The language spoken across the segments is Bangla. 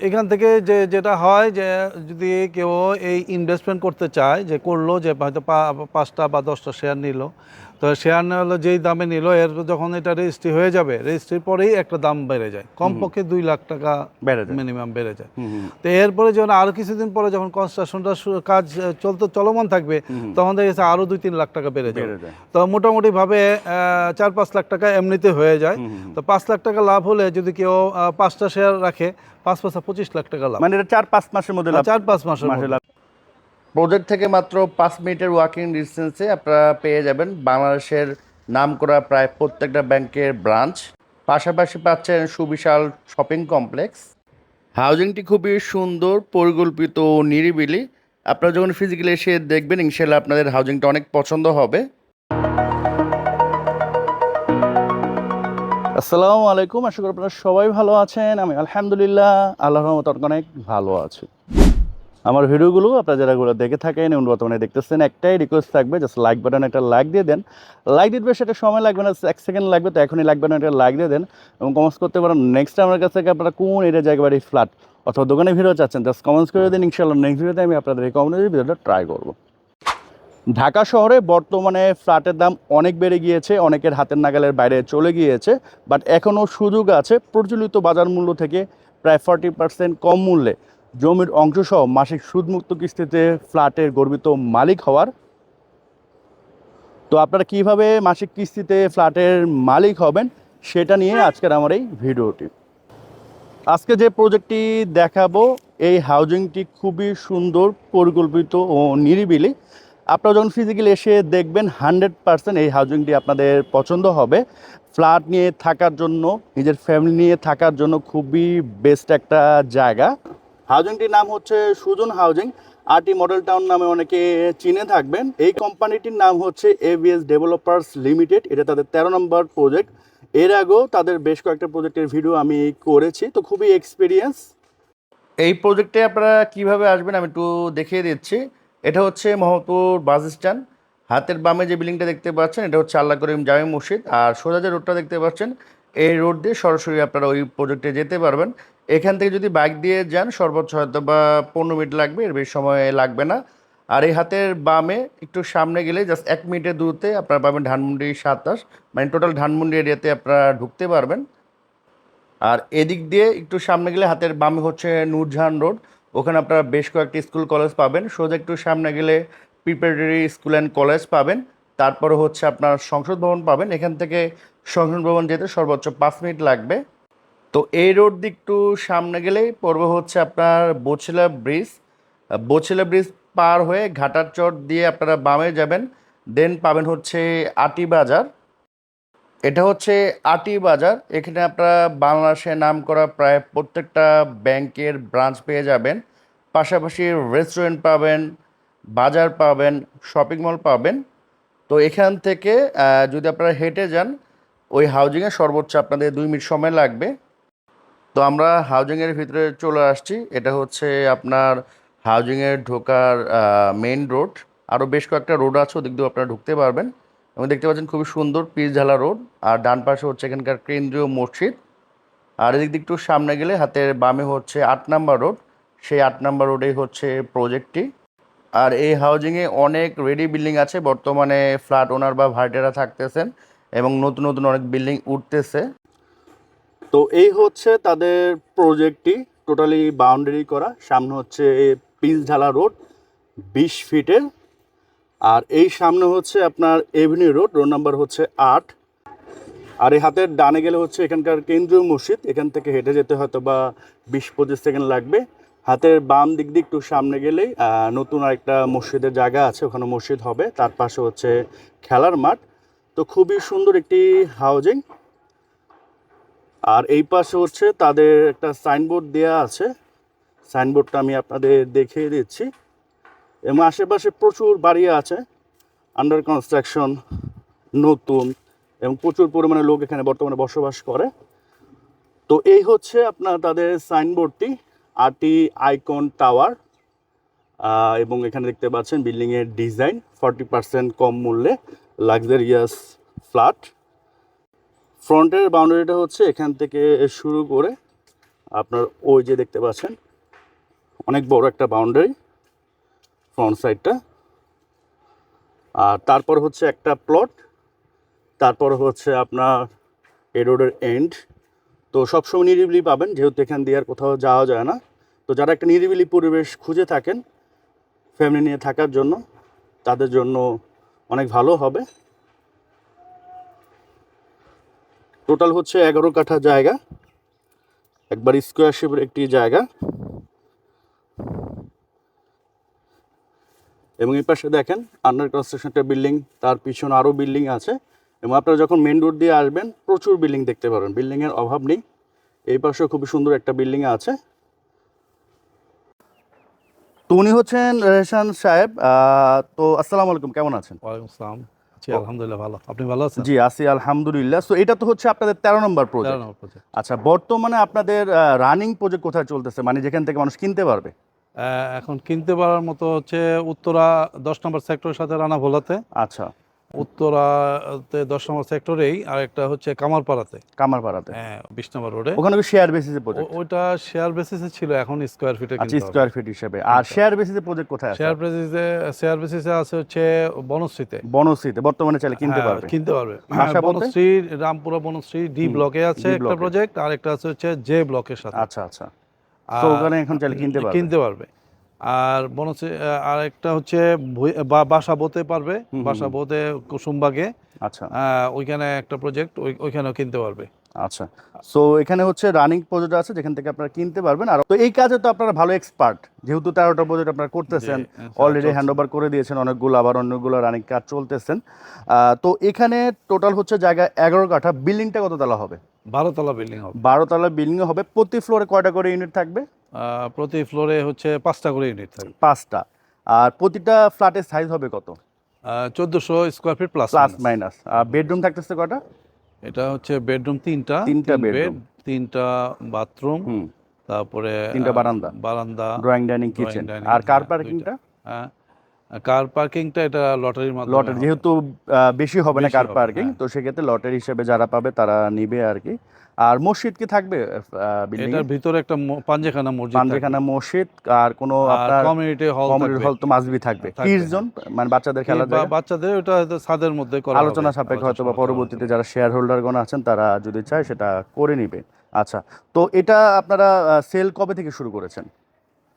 এখান থেকে যে যেটা হয় যে যদি কেউ এই ইনভেস্টমেন্ট করতে চায়, যে করল যে হয়তো পাঁচটা বা দশটা শেয়ার নিল তো শেয়ার নিলো যেই দামে নিল এর যখন এটা রেজিস্ট্রি হয়ে যাবে রেজিস্ট্রির পরেই একটা দাম বেড়ে যায়। কমপক্ষে দুই লাখ টাকা বেড়ে যায়। মিনিমাম বেড়ে যায়। তো এরপরে যখন আরও কিছুদিন পরে যখন কনস্ট্রাকশনটা কাজ চলতে চলমান থাকবে তখন দেখা যাচ্ছে আরও দুই তিন লাখ টাকা বেড়ে যাবে। যায়। তো মোটামুটি ভাবে চার পাঁচ লাখ টাকা এমনিতে হয়ে যায়। তো পাঁচ লাখ টাকা লাভ হলে যদি কেউ পাঁচটা শেয়ার রাখে পাঁচ পাঁচটা পঁচিশ লাখ টাকা লাভ। মানে এটা চার পাঁচ মাসের মধ্যে চার পাঁচ মাসের মধ্যে। লাভ। প্রজেক্ট থেকে মাত্র পাঁচ মিনিটের ওয়াকিং ডিস্টেন্সে আপনারা পেয়ে যাবেন বাংলাদেশের নামকরা প্রায় প্রত্যেকটা ব্যাংকের ব্রাঞ্চ পাশাপাশি পাচ্ছেন সুবিশাল শপিং কমপ্লেক্স হাউজিংটি খুবই সুন্দর, পরিকল্পিত ও নিরিবিলি। আপনারা যখন ফিজিক্যালি এসে দেখবেন ইনশাল্লাহ আপনাদের হাউজিংটা অনেক পছন্দ হবে। আসসালামু আলাইকুম, আশা করি আপনারা সবাই ভালো আছেন। আমি আলহামদুলিল্লাহ, আল্লাহর রহমত অনেক ভালো আছি। আমার ভিডিওগুলো আপনারা যারা গুলো দেখে থাকেন এবং বর্তমানে দেখতেছেন, একটাই রিকোয়েস্ট থাকবে জাস্ট লাইক বাটন একটা লাইক দিয়ে দেন। লাইক দিতে সেটা সময় লাগবে না এক সেকেন্ড লাগবে, তো এখনই লাইক বাটন একটা লাইক দিয়ে দেন এবং কমেন্টস করতে পারেন। নেক্সট আমার কাছ থেকে আপনারা কোন এরিয়া জায়গা বাড়ি ফ্ল্যাট অথবা দোকানে ভিডিও চাচ্ছেন জাস্ট কমেন্টস করে দিন ইনশাল্লাহ নেক্সট ভিডিওতে আমি আপনাদের কমেন্টের ভিডিওটা ট্রাই করব। ঢাকা শহরে বর্তমানে ফ্ল্যাটের দাম অনেক বেড়ে গিয়েছে, অনেকের হাতের নাগালের বাইরে চলে গিয়েছে বাট এখনও সুযোগ আছে প্রচলিত বাজার মূল্য থেকে প্রায় ফর্টি পার্সেন্ট কম মূল্যে। জমির অংশসহ মাসিক সুদমুক্ত কিস্তিতে ফ্ল্যাটের গর্বিত মালিক হওয়ার। তো আপনারা কীভাবে মাসিক কিস্তিতে ফ্ল্যাটের মালিক হবেন সেটা নিয়ে আজকের আমার এই ভিডিওটি। আজকে যে প্রজেক্টটি দেখাবো, এই হাউজিংটি খুবই সুন্দর, পরিকল্পিত ও নিরিবিলি। আপনারা যখন ফিজিক্যালি এসে দেখবেন হান্ড্রেড পার্সেন্ট এই হাউজিংটি আপনাদের পছন্দ হবে। ফ্ল্যাট নিয়ে থাকার জন্য, নিজের ফ্যামিলি নিয়ে থাকার জন্য খুবই বেস্ট একটা জায়গা। হাউজিংটির নাম হচ্ছে Sujan housing. R T model town নামে অনেকে চিনে থাকবেন। এই কোম্পানিটির নাম হচ্ছে এভিএস ডেভেলপার্স লিমিটেড এটা তাদের তেরো নম্বর প্রজেক্ট এর আগেও তাদের বেশ কয়েকটা প্রজেক্টের ভিডিও আমি করেছি। তো খুবই এক্সপিরিয়েন্স এই প্রজেক্টে আপনারা কীভাবে আসবেন আমি একটু দেখিয়ে দিচ্ছি। এটা হচ্ছে মোহাম্মদপুর বাস স্ট্যান্ড। হাতের বামে যে বিল্ডিংটা দেখতে পাচ্ছেন, এটা হচ্ছে আল্লাহ করিম জামে মসজিদ। আর সোজা যে রোডটা দেখতে পাচ্ছেন, এই রোড দিয়ে সরাসরি আপনারা ওই প্রজেক্টে যেতে পারবেন। এখান থেকে যদি বাইক দিয়ে যান, সর্বোচ্চ হয়তো বা পনেরো মিনিট লাগবে, এর বেশি সময় লাগবে না। আর এই হাতের বামে একটু সামনে গেলে জাস্ট এক মিনিটের দূরতে আপনারা পাবেন ধানমন্ডি সাতাশ মানে টোটাল ধানমন্ডি এরিয়াতে আপনারা ঢুকতে পারবেন। আর এদিক দিয়ে একটু সামনে গেলে হাতের বামে হচ্ছে নূরজাহান রোড। ওখানে আপনারা বেশ কয়েকটি স্কুল কলেজ পাবেন। সোজা একটু সামনে গেলে প্রিপারেটরি স্কুল অ্যান্ড কলেজ পাবেন। তারপরে হচ্ছে আপনার সংসদ ভবন পাবেন। এখান থেকে সংসদ ভবন যেতে সর্বোচ্চ পাঁচ মিনিট লাগবে। তো এই রোড দিয়ে একটু সামনে গেলেই পড়বে হচ্ছে আপনার বছিলা ব্রিজ। বছিলা ব্রিজ পার হয়ে ঘাটার চর দিয়ে আপনারা বামে যাবেন, দেন পাবেন হচ্ছে আটি বাজার। এটা হচ্ছে আটি বাজার, এখানে আপনারা বাংলাদেশে নাম করা প্রায় প্রত্যেকটা ব্যাংকের ব্রাঞ্চ পেয়ে যাবেন। পাশাপাশি রেস্টুরেন্ট পাবেন, বাজার পাবেন, শপিং মল পাবেন। তো এখান থেকে যদি আপনারা হেঁটে যান, ওই হাউজিংয়ে সর্বোচ্চ আপনাদের দুই মিনিট সময় লাগবে। তো আমরা হাউজিংয়ের ভিতরে চলে আসছি। এটা হচ্ছে আপনার হাউজিংয়ের ঢোকার মেইন রোড আরও বেশ কয়েকটা রোড আছে, ওদিক দিয়েও আপনারা ঢুকতে পারবেন। এবং দেখতে পাচ্ছেন খুবই সুন্দর পিচঝালা রোড আর ডান পাশে হচ্ছে এখানকার কেন্দ্রীয় মসজিদ। আর এদিক দিয়ে একটু সামনে গেলে হাতের বামে হচ্ছে আট নাম্বার রোড সেই আট নাম্বার রোডেই হচ্ছে প্রজেক্টটি আর এই হাউজিংয়ে অনেক রেডি বিল্ডিং আছে। বর্তমানে ফ্ল্যাট ওনার বা ভাড়াটেরা থাকতেছেন। এবং নতুন নতুন অনেক বিল্ডিং উঠতেছে। তো এই হচ্ছে তাদের প্রজেক্টটি টোটালি বাউন্ডারি করা। সামনে হচ্ছে পিচ ঢালা রোড, বিশ ফিটের আর এই সামনে হচ্ছে আপনার এভিনিউ রোড রোড নাম্বার হচ্ছে আট। আর এই হাতের ডানে গেলে হচ্ছে এখানকার কেন্দ্রীয় মসজিদ, এখান থেকে হেঁটে যেতে হয়তো বা বিশ পঁচিশ সেকেন্ড লাগবে। হাতের বাম দিক দিয়ে একটু সামনে গেলেই নতুন আরেকটা মসজিদের জায়গা আছে, ওখানে মসজিদ হবে। তার পাশে হচ্ছে খেলার মাঠ। তো খুবই সুন্দর একটি হাউজিং আর এই পাশে হচ্ছে তাদের একটা সাইনবোর্ড দেওয়া আছে। সাইনবোর্ডটা আমি আপনাদের দেখিয়ে দিচ্ছি। এবং আশেপাশে প্রচুর বাড়ি আছে। আন্ডার কনস্ট্রাকশন নতুন এবং প্রচুর পরিমাণে লোক এখানে বর্তমানে বসবাস করে। তো এই হচ্ছে আপনার তাদের সাইনবোর্ডটি, আরটি আইকন টাওয়ার। এবং এখানে দেখতে পাচ্ছেন বিল্ডিংয়ের ডিজাইন ফর্টি পার্সেন্ট কম মূল্যে লাক্সারিয়াস ফ্ল্যাট ফ্রন্টের বাউন্ডারিটা হচ্ছে এখান থেকে শুরু করে আপনার ওই যে দেখতে পাচ্ছেন, অনেক বড় একটা বাউন্ডারি ফ্রন্ট সাইডটা। আর তারপর হচ্ছে একটা প্লট, তারপর হচ্ছে আপনার এ রোডের এন্ড। তো সবসময় নিরিবিলি পাবেন, যেহেতু এখান দিয়ে আর কোথাও যাওয়া যায় না। তো যারা একটা নিরিবিলি পরিবেশ খুঁজে থাকেন ফ্যামিলি নিয়ে থাকার জন্য, তাদের জন্য অনেক ভালো হবে। টোটাল হচ্ছে এগারো কাঠা জায়গা, একবার স্কোয়ার শেপের একটি জায়গা। এবং এই পাশে দেখেন আন্ডার কনস্ট্রাকশন একটা বিল্ডিং তার পিছনে আরও বিল্ডিং আছে। এবং আপনারা যখন মেন রোড দিয়ে আসবেন, প্রচুর বিল্ডিং দেখতে পারবেন বিল্ডিংয়ের অভাব নেই। এই পাশেও খুবই সুন্দর একটা বিল্ডিং আছে। তো উনি হচ্ছেন রেহান সাহেব তো আসসালামু আলাইকুম, কেমন আছেন? ওয়ালাইকুম আসসালাম। আলহামদুলিল্লাহ ভালো। আপনি ভালো আছেন? জি আছি আলহামদুলিল্লাহ। সো এটা তো হচ্ছে আপনাদের তেরো নম্বর প্রজেক্ট আচ্ছা বর্তমানে আপনাদের রানিং প্রজেক্ট কোথায় চলতেছে? মানে যেখান থেকে মানুষ কিনতে পারবে? আহ, এখন কিনতে পারার মতো হচ্ছে উত্তরা দশ নম্বর সেক্টরের সাথে রানা ভোলাতে। আচ্ছা। উত্তরাতে দশ নম্বর সেক্টরেই আর একটা হচ্ছে কামারপাড়াতে। কামারপাড়াতে। হ্যাঁ বিশ নম্বর রোডে। ওখানে শেয়ার বেসিসে প্রজেক্ট ও- ওইটা শেয়ার বেসিসে ছিল এখন স্কোয়ার ফিটে আচ্ছা স্কোয়ার ফিট হিসেবে। আর শেয়ার বেসিসে প্রজেক্ট কোথায় আছে? শেয়ার বেসিসে শেয়ার বেসিসে আছে হচ্ছে বনশ্রীতে। বনশ্রীতে বর্তমানে চাইলে কিনতে হ্যাঁ, পারবে। কিনতে পারবে। হ্যাঁ, বনশ্রী রামপুরা বনশ্রী ডি ব্লকে আছে একটা প্রজেক্ট আর একটা আছে হচ্ছে জে ব্লকের সাথে। আচ্ছা আচ্ছা। তো ওখানে এখন চাইলে কিনতে পারবে। কিনতে পারবে। আর বনশ্রী আর একটা হচ্ছে বাসা বোতে পারবে বাসা। বোতে কুসুমবাগে। আচ্ছা। ওইখানে একটা প্রজেক্ট ওইখানেও কিনতে পারবে। আচ্ছা। সো এখানে হচ্ছে রানিং প্রজেক্ট আছে যেখান থেকে আপনারা কিনতে পারবেন। আর তো এই কাজে তো আপনারা ভালো এক্সপার্ট যেহেতু তেরোটা প্রজেক্ট আপনারা করতেছেন অলরেডি হ্যান্ড ওভার করে দিয়েছেন অনেকগুলো আবার অন্যগুলো রানিং কাজ চলতেছেন। তো এখানে টোটাল হচ্ছে জায়গা এগারো কাঠা। বিল্ডিংটা কত তলা হবে? বারো তলা বিল্ডিং হবে। বারো তলা বিল্ডিং হবে। প্রতি ফ্লোরে কয়টা করে ইউনিট থাকবে? প্রতি ফ্লোরে হচ্ছে পাঁচটা করে ইউনিট থাকবে। পাঁচটা। আর প্রতিটা ফ্ল্যাটের সাইজ হবে কত? চোদ্দোশো square feet plus plus minus আর বেডরুম থাকতেছে কটা এটা হচ্ছে বেডরুম তিনটা। তিনটা বেড তিনটা বাথরুম তারপরে তিনটা বারান্দা। বারান্দা ড্রয়িং ডাইনিং কিচেন আর কার পার্কিংটা হ্যাঁ। কার পার্কিংটা এটা লটারির মাধ্যমে লটারি যেহেতু বেশি হবে না কার পার্কিং হ্যাঁ। তো সেক্ষেত্রে লটারি হিসেবে যারা পাবে তারা নিবে আর কি। আর মসজিদ কি থাকবে এটার ভিতরে একটা পাঞ্জেখানা মসজিদ পাঞ্জেখানা মসজিদ আর কোনো আপনার কমিউনিটি হল কমিউনিটি হল তো মাসবি থাকবে। থাকবে, কিডস হ্যাঁ। মানে বাচ্চাদের খেলার জায়গা? বাচ্চাদের ওটা হয়তো ছাদের মধ্যে করা আলোচনা সাপেক্ষে হয়তো। বা পরবর্তীতে যারা শেয়ার হোল্ডার হোল্ডারগণ আছেন তারা যদি চায় সেটা করে নিবে। আচ্ছা তো এটা আপনারা সেল কবে থেকে শুরু করেছেন?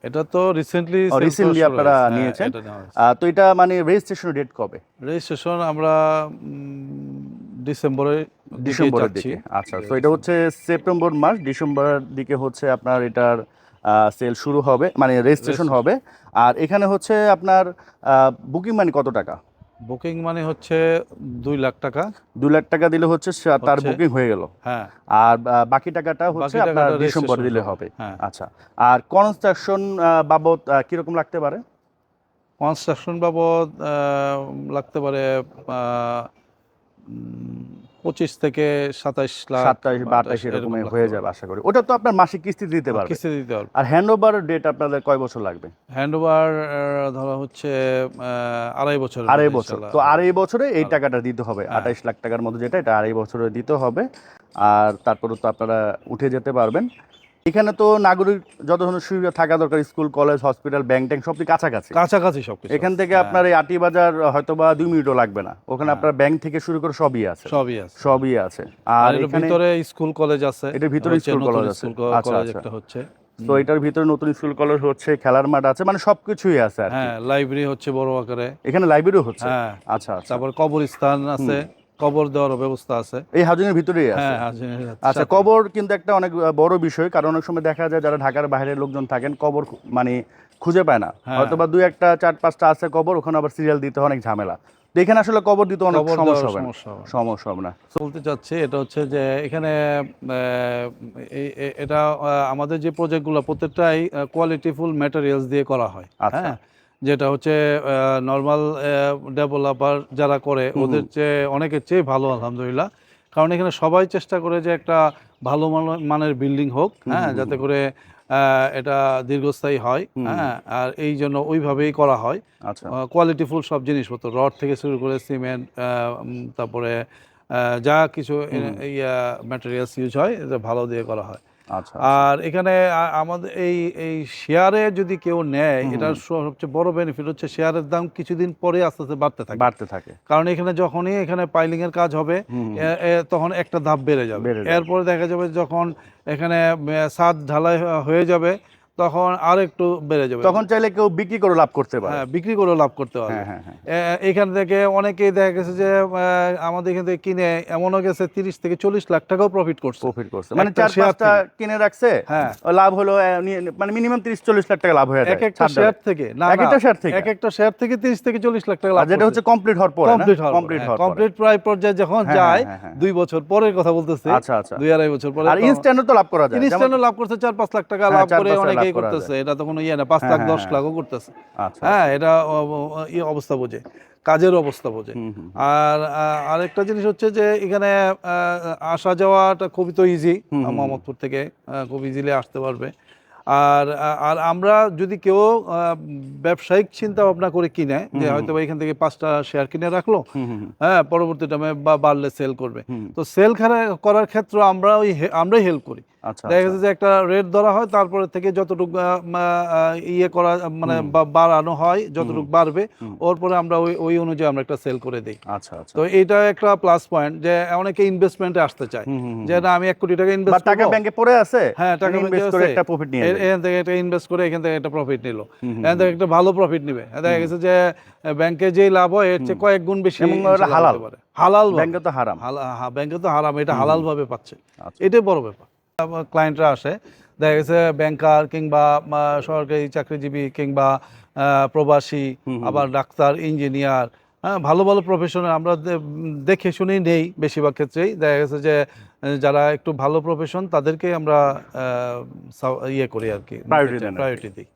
এটা তো রিসেন্টলি রিসেন্টলি আপনারা নিয়েছেন? তো এটা মানে রেজিস্ট্রেশন ডেট কবে? রেজিস্ট্রেশন আমরা ডিসেম্বরে ডিসেম্বরের দিকে। আচ্ছা তো এটা হচ্ছে সেপ্টেম্বর মাস ডিসেম্বরের দিকে হচ্ছে আপনার এটার সেল শুরু হবে মানে রেজিস্ট্রেশন হবে। আর এখানে হচ্ছে আপনার বুকিং মানি কত টাকা? বুকিং মানে হচ্ছে দুই লাখ টাকা। দুই লাখ টাকা দিলে হচ্ছে তার বুকিং হয়ে গেল। হ্যাঁ। আর বাকি টাকাটা হচ্ছে আপনার ডিসেম্বর দিলে হবে। হ্যাঁ। আচ্ছা আর কনস্ট্রাকশন বাবদ কীরকম লাগতে পারে? কনস্ট্রাকশন বাবদ লাগতে পারে পঁচিশ থেকে সাতাইশ লাখ সাতাইশ বা এরকম এরকম হয়ে যাবে আশা করি। ওটা তো আপনার মাসিক কিস্তি দিতে পারবে। কিস্তি দিতে পারবে। আর হ্যান্ড ওভার ডেট আপনাদের কয় বছর লাগবে? হ্যান্ড ওভার ধরা হচ্ছে আড়াই বছর আড়াই বছর। তো আড়াই বছরে এই টাকাটা দিতে হবে। হ্যাঁ। আঠাইশ লাখ টাকার মতো যেটা এটা আড়াই বছরে দিতে হবে। আর তারপরে তো আপনারা উঠে যেতে পারবেন। এখানে তো নাগরিক যত ধরনের সুবিধা থাকা দরকার school college hospital bank tank সবটি কাছাকাছি। কাছাকাছি সব এখান থেকে হ্যাঁ, আপনার এই আটি বাজার হয়তো বা দুই মিনিটও লাগবে না। ওখানে হ্যাঁ। আপনার ব্যাংক থেকে শুরু করে সবই আছে। সবই আছে। সবই আছে। আর ভিতরে স্কুল কলেজ আছে। এটার ভিতরে স্কুল কলেজ আছে। আচ্ছা, আচ্ছা। একটা হচ্ছে। তো এটার ভিতরে নতুন স্কুল কলেজ হচ্ছে খেলার মাঠ আছে মানে সবকিছুই আছে আর হ্যাঁ লাইব্রেরি হচ্ছে বড় আকারে। এখানে লাইব্রেরি হচ্ছে? হ্যাঁ। আচ্ছা আচ্ছা। তারপর কবরস্থান আছে। কবর দেওয়ার ব্যবস্থা আছে এই হাউজিং এর ভিতরেই আছে হ্যাঁ হাজিনের আচ্ছা কবর কিন্তু একটা অনেক বড় বিষয় কারণ অনেক সময় দেখা যায় যারা ঢাকার বাইরের লোকজন থাকেন কবর মানে খুঁজে পায় না হ্যাঁ। হয়তো বা দুই একটা চার পাঁচটা আছে কবর ওখানে আবার সিরিয়াল দিতে অনেক ঝামেলা তো এখানে আসলে কবর দিতে অনেক সমস্যা হবে। সমস্যা হবে না। বলতে চাচ্ছি এটা হচ্ছে যে এখানে এটা আমাদের যে প্রজেক্টগুলো প্রত্যেকটাই কোয়ালিটিফুল ম্যাটেরিয়ালস দিয়ে করা হয় আচ্ছা। যেটা হচ্ছে নর্মাল ডেভেলপার যারা করে। ওদের চেয়ে অনেকের চেয়ে ভালো আলহামদুলিল্লাহ। কারণ এখানে সবাই চেষ্টা করে যে একটা ভালো মান- মানের বিল্ডিং হোক হ্যাঁ যাতে করে এটা দীর্ঘস্থায়ী হয় হ্যাঁ আর এই জন্য ওইভাবেই করা হয়। আচ্ছা। কোয়ালিটিফুল সব জিনিসপত্র রড থেকে শুরু করে সিমেন্ট তারপরে যা কিছু ইয়া ম্যাটেরিয়ালস ইউজ হয় এটা ভালো দিয়ে করা হয়। আচ্ছা আর এখানে আমাদের এই এই শেয়ারে যদি কেউ নেয় এটার সবচেয়ে বড় বেনিফিট হচ্ছে শেয়ারের দাম কিছুদিন পরে আস্তে আস্তে বাড়তে থাকে। বাড়তে থাকে। কারণ এখানে যখনই এখানে পাইলিং এর কাজ হবে তখন একটা ধাপ বেড়ে যাবে। এরপরে দেখা যাবে যখন এখানে ছাদ ঢালাই হয়ে যাবে তখন আর একটু বেড়ে যাবে। তখন চাইলে কেউ বিক্রি করে লাভ করতে পারে। হ্যাঁ বিক্রি করে লাভ করতে পারবে। হ্যাঁ হ্যাঁ হ্যাঁ। এখান থেকে অনেকেই দেখা গেছে যে আমাদের এখান থেকে কিনে এমনও গেছে তিরিশ থেকে চল্লিশ লাখ টাকাও প্রফিট করছে। প্রফিট করছে। মানে চার পাঁচটা কিনে। রাখছে হ্যাঁ। লাভ হলো মানে মিনিমাম তিরিশ চল্লিশ লাখ টাকা লাভ হয়ে এক একটা শেয়ার থেকে। না এক একটা share থেকে? এক একটা শেয়ার থেকে তিরিশ থেকে চল্লিশ লাখ টাকা লাভ যেটা হচ্ছে কমপ্লিট হওয়ার পরে কমপ্লিট হওয়ার কমপ্লিট হওয়ার কমপ্লিট প্রায় পর্যায়ে যখন যায়। দুই বছর পরের কথা বলতেছে। আচ্ছা আচ্ছা। দুই আড়াই বছর পরে আর ইনস্ট্যান্টও তো লাভ করা যায়। যেমন- ইনস্ট্যান্ট লাভ করছে চার পাঁচ লাখ টাকা লাভ করে পাঁচ করা করতেছে এটা তো কোনো ইয়ে না পাঁচ হ্যাঁ, লাখ হ্যাঁ, দশ হ্যাঁ। লাখও করতেছে। আচ্ছা হ্যাঁ এটা অবস্থা বোঝে কাজের অবস্থা বোঝে। আর আরেকটা জিনিস হচ্ছে যে এখানে আসা যাওয়াটা খুবই তো ইজি হুম, হুম। মোহাম্মদপুর থেকে খুব ইজিলি আসতে পারবে। আর আর আমরা যদি কেউ ব্যবসায়িক চিন্তা ভাবনা করে কিনে যে হয়তো এখান থেকে পাঁচটা শেয়ার কিনে রাখল। হ্যাঁ পরবর্তী টাইমে বা বাড়লে সেল করবে। তো সেল করার ক্ষেত্রে আমরা ওই আমরাই হেল্প করি। আচ্ছা দেখা আচ্ছা। গেছে যে একটা রেট ধরা হয় তারপরে থেকে যতটুকু ইয়ে করা মানে বাড়ানো হয় যতটুকু বাড়বে ওর পরে আমরা ওই ওই অনুযায়ী আমরা একটা সেল করে দিই। আচ্ছা আচ্ছা। তো এইটা একটা প্লাস পয়েন্ট যে অনেকে ইনভেস্টমেন্টে আসতে চায়। যে না আমি এক কোটি টাকা ইনভেস্ট টাকা ব্যাংকে পড়ে আছে হ্যাঁ টাকা ইনভেস্ট করে একটা প্রফিট নিয়ে এখান থেকে একটা ইনভেস্ট করে এখান থেকে একটা প্রফিট নিল। এখান থেকে একটা ভালো প্রফিট নিবে। দেখা গেছে যে ব্যাংকে যেই লাভ হয় এর চেয়ে কয়েক গুণ বেশি হালাল। হালাল ব্যাংকে তো হারাম। ব্যাংকে তো হারাম এটা হালাল ভাবে পাচ্ছে। আচ্ছা। এটাই বড় ব্যাপার। ক্লায়েন্টরা আসে। দেখা গেছে ব্যাংকার কিংবা সরকারি চাকরিজীবী কিংবা প্রবাসী আবার ডাক্তার ইঞ্জিনিয়ার হ্যাঁ ভালো ভালো প্রফেশনে আমরা দেখে শুনেই নেই বেশিরভাগ ক্ষেত্রেই। দেখা গেছে যে যারা একটু ভালো প্রফেশন তাদেরকে আমরা ইয়ে করি আর কি। আর। প্রায়োরিটি দিই।